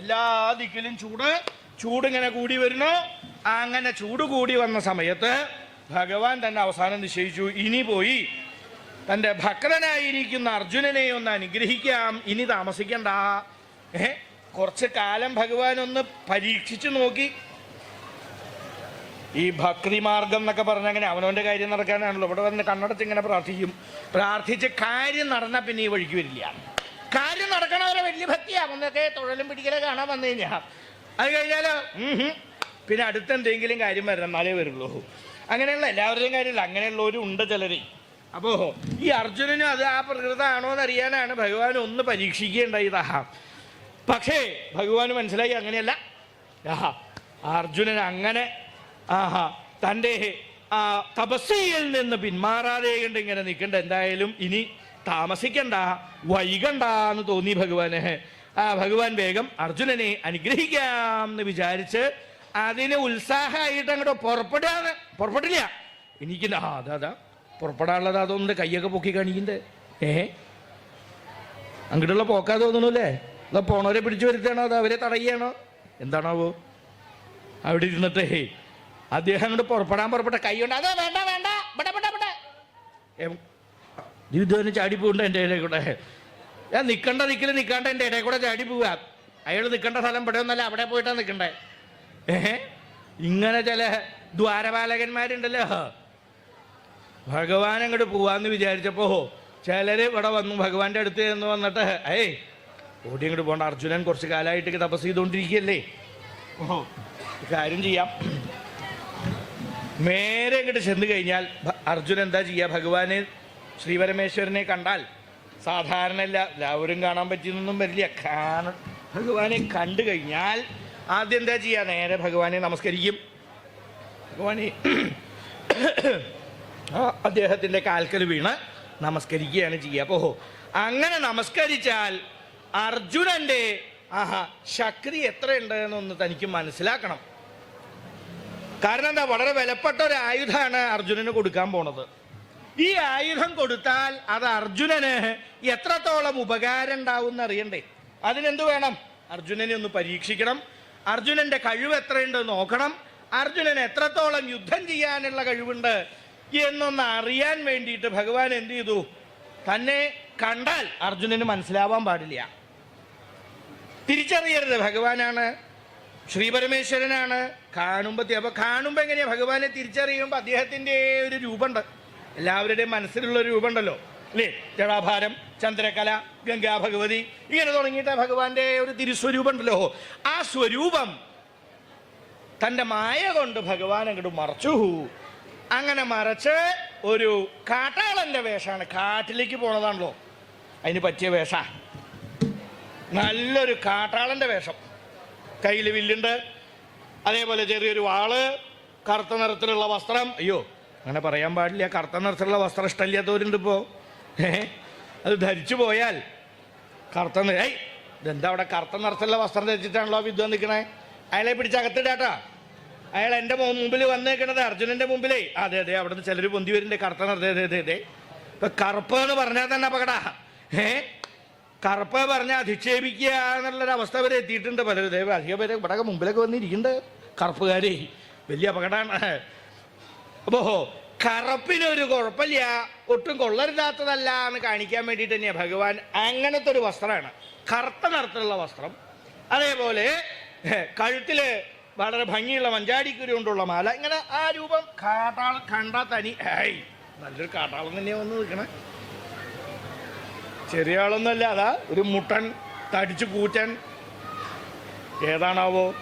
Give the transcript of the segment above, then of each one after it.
എല്ലാ ദിക്കിലും ചൂട്. ചൂട് ഇങ്ങനെ കൂടി വരുന്നു. അങ്ങനെ ചൂട് കൂടി വന്ന സമയത്ത് ഭഗവാൻ തന്നെ അവസാനം നിശ്ചയിച്ചു ഇനി പോയി തന്റെ ഭക്തനായിരിക്കുന്ന അർജുനനെ ഒന്ന് അനുഗ്രഹിക്കാം. ഇനി താമസിക്കണ്ട. ഏ കുറച്ച് കാലം ഭഗവാൻ ഒന്ന് പരീക്ഷിച്ചു നോക്കി. ഈ ഭക്തി മാർഗം എന്നൊക്കെ പറഞ്ഞ അങ്ങനെ അവനവന്റെ കാര്യം നടക്കാനാണല്ലോ. ഇവിടെ വന്ന് കണ്ണടച്ച് ഇങ്ങനെ പ്രാർത്ഥിക്കും. പ്രാർത്ഥിച്ച് കാര്യം നടന്ന പിന്നെ ഈ വഴിക്ക് വരില്ല. കാര്യം നടക്കണവരെ വലിയ ഭക്തിയാവുന്നൊക്കെ തൊഴിലും പിടിക്കലെ കാണാൻ വന്നു കഴിഞ്ഞാൽ അത് കഴിഞ്ഞാലോ. പിന്നെ അടുത്തെന്തെങ്കിലും കാര്യം വരണം എന്നാലേ വരുള്ളൂ. അങ്ങനെയുള്ള എല്ലാവരുടെയും കാര്യമില്ല അങ്ങനെയുള്ളവരും ഉണ്ട് ചിലരെ. അപ്പോ ഈ അർജുനനും അത് ആ പ്രകൃതമാണോ എന്ന് അറിയാനാണ് ഭഗവാൻ ഒന്ന് പരീക്ഷിക്കേണ്ടതാ പക്ഷേ ഭഗവാന് മനസ്സിലായി അങ്ങനെയല്ല. ആഹാ അർജുനൻ അങ്ങനെ ആഹാ തന്റെ ആ തപസ്യയിൽ നിന്ന് പിന്മാറാതെ കണ്ട് ഇങ്ങനെ നിൽക്കേണ്ട. എന്തായാലും ഇനി താമസിക്കണ്ട വൈകണ്ട എന്ന് തോന്നി ഭഗവാന്. ആ ഭഗവാൻ വേഗം അർജുനനെ അനുഗ്രഹിക്കാം എന്ന് വിചാരിച്ച് അതിന് ഉത്സാഹമായിട്ട് അങ്ങോട്ട് പുറപ്പെടാന്ന് പുറപ്പെട്ടില്ല എനിക്ക് ആ അതാ അതാ. പുറപ്പെടാനുള്ളത് അതൊന്ന് കൈയൊക്കെ പൊക്കി കാണിക്കണ്ടേ. ഏ? അങ്ങോട്ടുള്ള പോക്കാ തോന്നണല്ലേ? അതാ പോണവരെ പിടിച്ചു വരുത്താണോ? അത് അവരെ തടയുകയാണോ? എന്താണാവോ? അവിടെ ഇരുന്നിട്ടേ അദ്ദേഹം അങ്ങോട്ട് പുറപ്പെടാൻ പുറപ്പെട്ട കൈ കൊണ്ട് അതാ വേണ്ട വേണ്ട ഇതുവരെ ചാടി പോകണ്ട എന്റെ ഇടയിൽ കൂടെ. ഞാൻ നിൽക്കേണ്ട നിൽക്കൽ നിൽക്കാണ്ട് എന്റെ ഇടയിൽ കൂടെ ചാടി പോവാ. അയാൾ നിൽക്കേണ്ട സ്ഥലം ഇവിടെ ഒന്നല്ല അവിടെ പോയിട്ടാ നിൽക്കണ്ടേ ഏഹ് ഇങ്ങനെ ചില ദ്വാരപാലകന്മാരുണ്ടല്ലോ. ഭഗവാൻ അങ്ങോട്ട് പോവാന്ന് വിചാരിച്ചപ്പോ ചിലര് ഇവിടെ വന്നു ഭഗവാന്റെ അടുത്ത് എന്ന് വന്നിട്ട് ഏയ് ഓടി അങ്ങോട്ട് പോകണ്ട അർജുനൻ കുറച്ച് കാലമായിട്ട് തപസ് ചെയ്തുകൊണ്ടിരിക്കുകയല്ലേ ഓ കാര്യം ചെയ്യാം. നേരെ ഇങ്ങോട്ട് ചെന്ന് കഴിഞ്ഞാൽ അർജുനൻ എന്താ ചെയ്യുക ഭഗവാനെ ശ്രീപരമേശ്വരനെ കണ്ടാൽ സാധാരണ എല്ലാ എല്ലാവരും കാണാൻ പറ്റിയെന്നൊന്നും വരില്ല. കാണ ഭഗവാനെ കണ്ടു കഴിഞ്ഞാൽ ആദ്യം എന്താ ചെയ്യുക നേരെ ഭഗവാനെ നമസ്കരിക്കും. ഭഗവാനെ ആ അദ്ദേഹത്തിന്റെ കാൽക്കൽ വീണ് നമസ്കരിക്കുകയാണ് ചെയ്യുക. അപ്പോ അങ്ങനെ നമസ്കരിച്ചാൽ അർജുനന്റെ ആഹാ ശക്തി എത്രയുണ്ട് എന്നൊന്ന് തനിക്ക് മനസ്സിലാക്കണം. കാരണം എന്താ? വളരെ വിലപ്പെട്ട ഒരു ആയുധമാണ് അർജുനന് കൊടുക്കാൻ പോണത്. ഈ ആയുധം കൊടുത്താൽ അത് അർജുനന് എത്രത്തോളം ഉപകാരം ഉണ്ടാവും അറിയണ്ടേ അതിനെന്ത് വേണം? അർജുനനെ ഒന്ന് പരീക്ഷിക്കണം. അർജുനന്റെ കഴിവ് എത്രയുണ്ട് നോക്കണം. അർജുനൻ എത്രത്തോളം യുദ്ധം ചെയ്യാനുള്ള കഴിവുണ്ട് എന്നൊന്ന് അറിയാൻ വേണ്ടിയിട്ട് ഭഗവാൻ എന്ത് ചെയ്തു? തന്നെ കണ്ടാൽ അർജുനന് മനസ്സിലാവാൻ പാടില്ല. തിരിച്ചറിയരുത് ഭഗവാനാണ്. ശ്രീപരമേശ്വരനാണ് കാണുമ്പോൾ അപ്പൊ കാണുമ്പോൾ എങ്ങനെയാ? ഭഗവാനെ തിരിച്ചറിയുമ്പോൾ അദ്ദേഹത്തിന്റെ ഒരു രൂപമുണ്ട്. എല്ലാവരുടെയും മനസ്സിലുള്ള രൂപമുണ്ടല്ലോ അല്ലേ? ജടാഭാരം ചന്ദ്രകല ഗംഗാ ഭഗവതി ഇങ്ങനെ തുടങ്ങിയിട്ട് ഭഗവാന്റെ ഒരു തിരുസ്വരൂപം ഉണ്ടല്ലോ ആ സ്വരൂപം തന്റെ മായ കൊണ്ട് ഭഗവാൻ അങ്ങോട്ട് മറച്ചു. അങ്ങനെ മറച്ച് ഒരു കാട്ടാളന്റെ വേഷമാണ്. കാട്ടിലേക്ക് പോണതാണല്ലോ. അതിന് പറ്റിയ വേഷ. നല്ലൊരു കാട്ടാളന്റെ വേഷം. കയ്യിൽ വില്ലുണ്ട് അതേപോലെ ചെറിയൊരു വാൾ കറുത്ത നിറത്തിലുള്ള വസ്ത്രം. അയ്യോ അങ്ങനെ പറയാൻ പാടില്ല. കറുത്ത നിറത്തിലുള്ള വസ്ത്രം ഇഷ്ടമില്ലാത്തവരുണ്ട് ഇപ്പോ. ഏ? അത് ധരിച്ചു പോയാൽ കറുത്ത ഏയ്! ഇതെന്താ അവിടെ കറുത്ത നിറത്തിലുള്ള വസ്ത്രം ധരിച്ചിട്ടാണല്ലോ വിദ്വാൻ നിൽക്കണേ അയാളെ പിടിച്ചകത്തിടാട്ടാ അയാൾ എന്റെ മുമ്പിൽ മുമ്പിൽ വന്നേക്കണത് അർജുനന്റെ മുമ്പിലേ. അതെ അതെ അവിടുന്ന് ചിലർ പൊന്തി വരുന്നുണ്ട്. കറുത്ത നിറത്തെ അതെ അതെ അതെ ഇപ്പൊ കറുപ്പ് എന്ന് പറഞ്ഞാൽ തന്നെ അപകട. ഏ? കറുപ്പ് പറഞ്ഞാൽ അധിക്ഷേപിക്കുക എന്നുള്ളൊരു അവസ്ഥ വരെ എത്തിയിട്ടുണ്ട് പലരും. അധികം പേര് ഇവിടെ മുമ്പിലൊക്കെ വന്നിരിക്കുന്നുണ്ട് കറുപ്പുകാരെ. വലിയ അപകടമാണ് അപ്പോ കറുപ്പിനൊരു കുഴപ്പമില്ല ഒട്ടും കൊള്ളരുതാത്തതല്ല എന്ന് കാണിക്കാൻ വേണ്ടിയിട്ട് തന്നെയാണ് ഭഗവാൻ അങ്ങനത്തെ ഒരു വസ്ത്രമാണ്. കറുത്ത നിറത്തിലുള്ള വസ്ത്രം. അതേപോലെ കഴുത്തിൽ വളരെ ഭംഗിയുള്ള മഞ്ചാടിക്കുരു കൊണ്ടുള്ള മാല. ഇങ്ങനെ ആ രൂപം കാട്ടാള കണ്ടാ തനി ഏയ് നല്ലൊരു കാട്ടാളം തന്നെയാ വന്ന് നിൽക്കണേ. ചെറിയ ആളൊന്നുമല്ല അതാ ഒരു മുട്ടൻ തടിച്ചു കൂറ്റൻ ഏതാണാവോ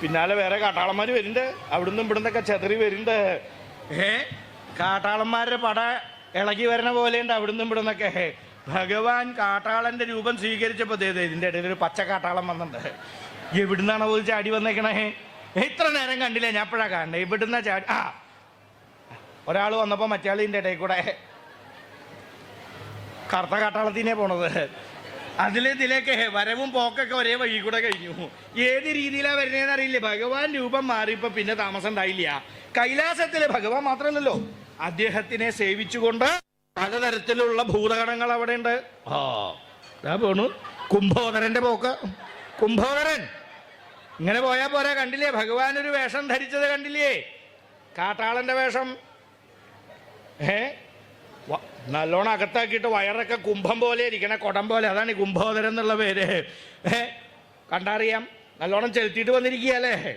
പിന്നാലെ വേറെ കാട്ടാളന്മാർ വരുന്നുണ്ട്. അവിടുന്ന് ഇവിടുന്നൊക്കെ ചെതറി വരുന്നുണ്ട്. ഏ കാട്ടാളന്മാരുടെ പട ഇളകി വരണ പോലെയുണ്ട് അവിടുന്ന് ഇവിടുന്നൊക്കെ. ഭഗവാൻ കാട്ടാളന്റെ രൂപം സ്വീകരിച്ചപ്പോ ദേ ദേ ഇതിന്റെ ഇടയിൽ ഒരു പച്ച കാട്ടാളം വന്നിട്ടുണ്ട്. എവിടുന്നാണോ ഒരു ചാടി വന്നേക്കണേ? ഇത്ര നേരം കണ്ടില്ല? ഞാൻ എപ്പോഴാ കാണണ്ടേ ഇവിടുന്ന ചാടി ആ ഒരാൾ വന്നപ്പോ മറ്റേ ഇതിന്റെ ഇടയിൽ കൂടെ കറുത്ത കാട്ടാളത്തിനെ പോണത്. അതിലെ ഇതിലേക്ക് വരവും പോക്കൊക്കെ ഒരേ വഴി കൂടെ കഴിഞ്ഞു. ഏത് രീതിയിലാണ് വരുന്നതെന്ന് അറിയില്ല. ഭഗവാൻ രൂപം മാറിയപ്പോ പിന്നെ താമസം ഉണ്ടായില്ല. കൈലാസത്തിലെ ഭഗവാൻ മാത്രമല്ലല്ലോ. അദ്ദേഹത്തിനെ സേവിച്ചുകൊണ്ട് പലതരത്തിലുള്ള ഭൂതഗണങ്ങൾ അവിടെ ഉണ്ട്. ആ പോണു. കുംഭോദരന്റെ പോക്ക്. കുംഭോദരൻ ഇങ്ങനെ പോയാ പോരാ കണ്ടില്ലേ? ഭഗവാൻ ഒരു വേഷം ധരിച്ചത് കണ്ടില്ലേ? കാട്ടാളന്റെ വേഷം. ഏ? നല്ലോണം അകത്താക്കിയിട്ട് വയറൊക്കെ കുംഭം പോലെ ഇരിക്കണ കുടം പോലെ. അതാണ് ഈ കുംഭോദരം എന്നുള്ള പേര്. കണ്ടറിയാം? നല്ലോണം ചെലുത്തിയിട്ട് വന്നിരിക്കുകയല്ലേ?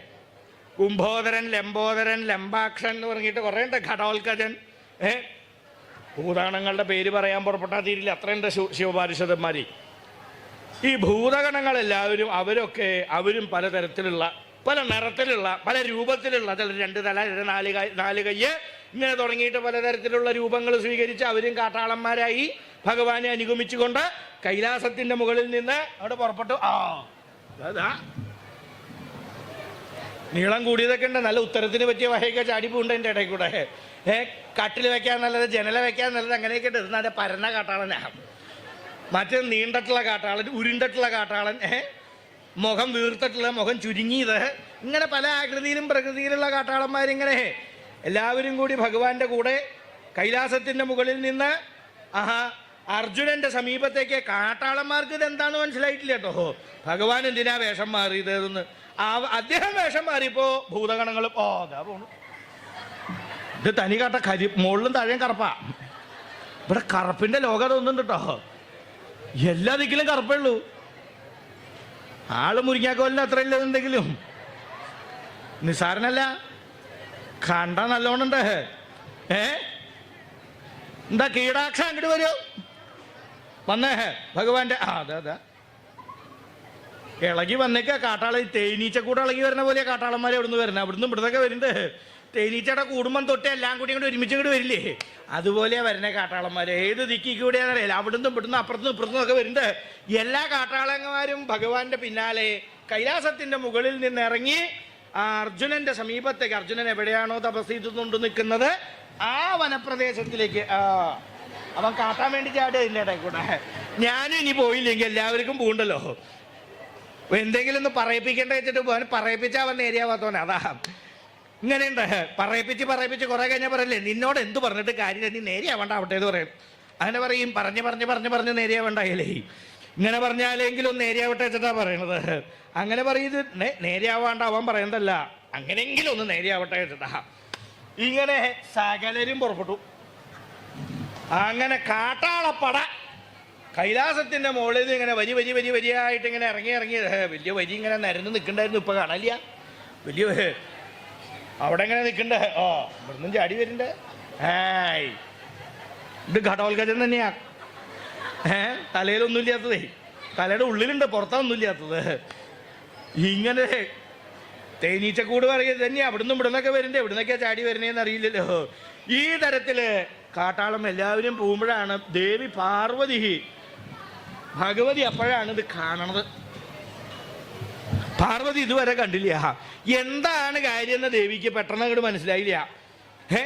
കുംഭോദരൻ ലംബോദരൻ ലംബാക്ഷൻ എന്ന് പറഞ്ഞിട്ട് കുറേ ഉണ്ട്. ഘടോൽക്കജൻ ഏ ഭൂതാണങ്ങളുടെ പേര് പറയാൻ പുറപ്പെട്ടാൽ തീരില്ല. അത്രയുണ്ട് ശിവ- ഈ ഭൂതഗണങ്ങളെല്ലാവരും അവരൊക്കെ അവരും പലതരത്തിലുള്ള പല നിറത്തിലുള്ള പല രൂപത്തിലുള്ള ചില രണ്ട് തല നാല് നാല് കയ്യ് ഇങ്ങനെ തുടങ്ങിയിട്ട് പലതരത്തിലുള്ള രൂപങ്ങൾ സ്വീകരിച്ച് അവരും കാട്ടാളന്മാരായി ഭഗവാനെ അനുഗമിച്ചുകൊണ്ട് കൈലാസത്തിന്റെ മുകളിൽ നിന്ന് അവിടെ പുറപ്പെട്ടു. ആ അതാ നീളം കൂടിയതൊക്കെ ഉണ്ട്. നല്ല ഉത്തരത്തിന് പറ്റിയ വഹയൊക്കെ ചാടിപ്പൂണ്ട് എന്റെ ഇടയിൽ കൂടെ. ഏ കട്ടിൽ വെക്കാൻ നല്ലത് ജനല വെക്കാൻ നല്ലത് അങ്ങനെയൊക്കെ ഉണ്ട്. നല്ല പരന്ന കാട്ടാളനാ. മറ്റേ നീണ്ടിട്ടുള്ള കാട്ടാളൻ ഉരുണ്ടിട്ടുള്ള കാട്ടാളൻ ഏ മുഖം വീർത്തിട്ടുള്ള മുഖം ചുരുങ്ങിയത്. ഇങ്ങനെ പല ആകൃതിയിലും പ്രകൃതിയിലുള്ള കാട്ടാളന്മാരിങ്ങനെ എല്ലാവരും കൂടി ഭഗവാന്റെ കൂടെ കൈലാസത്തിന്റെ മുകളിൽ നിന്ന് ആഹാ അർജുനന്റെ സമീപത്തേക്ക് കാട്ടാളന്മാർക്ക് ഇത് എന്താന്ന് മനസ്സിലായിട്ടില്ല കേട്ടോ. ഭഗവാൻ എന്തിനാ വേഷം മാറിയതെന്ന്. ആ അദ്ദേഹം വേഷം മാറിയപ്പോ ഭൂതഗണങ്ങൾ ഓ അതാ പോണു. ഇത് തനി കാട്ട കരി മുകളിലും താഴെയും കറുപ്പാ. ഇവിടെ കറുപ്പിന്റെ ലോകം തോന്നുന്നുണ്ട് കേട്ടോ. എല്ലാ ദിക്കിലും കറുപ്പേ ഉള്ളൂ. ആൾ മുരിങ്ങാക്കോലിന് അത്ര ഇല്ലെന്നുണ്ടെങ്കിലും നിസാരനല്ല കണ്ട നല്ലോണുണ്ട്. ഏ? എന്താ കീടാക്ഷ അങ്ങോട്ട് വരൂ. വന്നേ. ഭഗവാന്റെ ആ അതെ അതെ. ഇളകി വന്നേക്ക കാട്ടാള. തേനീച്ച കൂടെ ഇളകി വരുന്ന പോലെ കാട്ടാളന്മാരെ അവിടുന്ന് വരുന്നത് അവിടുന്ന് ഇവിടുന്നൊക്കെ വരുന്നുണ്ട്. തേനീച്ചയുടെ കൂടുമ്പം തൊട്ട് എല്ലാം കൂടി ഇങ്ങോട്ട് ഒരുമിച്ച് ഇങ്ങോട്ട് വരില്ലേ? അതുപോലെയാ വരുന്ന കാട്ടാളന്മാര്. ഏത് ദിക്കി കൂടെയാണെന്ന് അറിയില്ല. അവിടുന്ന് ഇവിടുന്ന് അപ്പുറത്തുനിന്ന് ഇപ്പുറത്തും ഒക്കെ വരുന്നുണ്ട്. എല്ലാ കാട്ടാളന്മാരും ഭഗവാന്റെ പിന്നാലെ കൈലാസത്തിന്റെ മുകളിൽ നിന്ന് ഇറങ്ങി ആ അർജുനന്റെ സമീപത്തേക്ക് അർജുനൻ എവിടെയാണോ തപസ് ചെയ്തുകൊണ്ട് നിൽക്കുന്നത്? ആ വനപ്രദേശത്തിലേക്ക് ആ അവൻ കാട്ടാൻ വേണ്ടി ഇടയിൽ കൂടെ. ഞാനും ഇനി പോയില്ലെങ്കിൽ എല്ലാവർക്കും പോകണ്ടല്ലോ എന്തെങ്കിലും ഒന്ന് പറയിപ്പിക്കേണ്ട വെച്ചിട്ട് അവൻ പറയിപ്പിച്ചാൽ അവൻ നേരിയാവാത്തോനെ അതാ. ഇങ്ങനെയുണ്ട്. പറയിപ്പിച്ച് പറയിപ്പിച്ച് കുറെ കഴിഞ്ഞാൽ പറയല്ലേ നിന്നോട് എന്ത് പറഞ്ഞിട്ട് കാര്യമില്ല. നീ നേരെയാവണ്ട അവിടെ എന്ന് പറയും. അങ്ങനെ പറയും. പറഞ്ഞ് പറഞ്ഞ് പറഞ്ഞ് പറഞ്ഞ് നേരെയാവണ്ടായാലേ ഇങ്ങനെ പറഞ്ഞാലെങ്കിലും ഒന്ന് നേരെയാവട്ടെ വെച്ചിട്ടാ പറയണത്. അങ്ങനെ പറയുന്നത് നേരെയാവാണ്ട് അവൻ പറയണ്ടല്ല. അങ്ങനെയെങ്കിലും ഒന്ന് നേരെയാവട്ടെ വെച്ചിട്ടാ ഇങ്ങനെ സകലരും പുറപ്പെട്ടു. അങ്ങനെ കാട്ടാളപ്പട കൈലാസത്തിന്റെ മുകളിൽ നിന്ന് ഇങ്ങനെ വരി വരി വരി വരിയായിട്ട് ഇങ്ങനെ ഇറങ്ങി ഇറങ്ങി വലിയ വരി ഇങ്ങനെ നിരന്ന് നിൽക്കണ്ടായിരുന്നു. ഇപ്പൊ കാണാനില്ല വലിയ അവിടെ ഇങ്ങനെ നിൽക്കണ്ടേ. ഓ ഇവിടുന്ന് ചാടി വരണ്ടേ. ഏയ് ഇത് ഘടോത്കജൻ തന്നെയാ. ഏ തലയിലൊന്നും തലയുടെ ഉള്ളിലുണ്ട് പുറത്തൊന്നും ഇല്ലാത്തത്. ഇങ്ങനെ തേനീച്ചക്കൂട് പറയുന്നത് തന്നെ അവിടുന്ന് ഇവിടുന്നൊക്കെ വരുന്നുണ്ട്. എവിടുന്നൊക്കെയാ ചാടി വരുന്നതെന്ന് അറിയില്ലല്ലോ. ഈ തരത്തിൽ കാട്ടാളം എല്ലാവരും പോകുമ്പോഴാണ് ദേവി പാർവതി ഭഗവതി അപ്പോഴാണ് ഇത് കാണണത്. പാർവതി ഇതുവരെ കണ്ടില്ല. എന്താണ് കാര്യം എന്ന് ദേവിക്ക് പെട്ടെന്ന് അങ്ങോട്ട് മനസ്സിലായില്ല. ഏ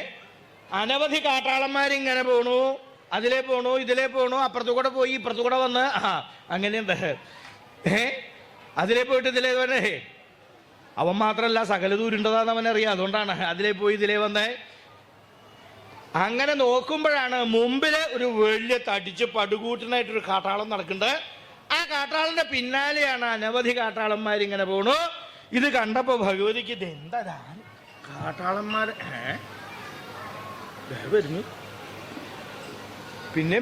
അനവധി കാട്ടാളന്മാരിങ്ങനെ പോണു. അതിലേ പോണു ഇതിലേ പോണു അപ്പുറത്തു കൂടെ പോയി ഇപ്പുറത്തു കൂടെ വന്ന്. ആ അങ്ങനെയുണ്ട്. ഏ? അതിലേ പോയിട്ട് ഇതിലേ വന്നേ അവൻ മാത്രമല്ല സകല ദൂരുണ്ടതാന്ന് അവനറിയാം അതുകൊണ്ടാണ് അതിലേ പോയി ഇതിലേ വന്നേ. അങ്ങനെ നോക്കുമ്പോഴാണ് മുമ്പിൽ ഒരു വലിയ തടിച്ച് പടുകൂട്ടനായിട്ടൊരു കാട്ടാളം നടക്കുന്നുണ്ട്. ആ കാട്ടാളന്റെ പിന്നാലെയാണ് അനവധി കാട്ടാളന്മാരിങ്ങനെ പോണു. ഇത് കണ്ടപ്പോ ഭഗവതിക്ക് ഇത് എന്താ കാട്ടാളന്മാർ ഏ വരുന്നു. പിന്നെ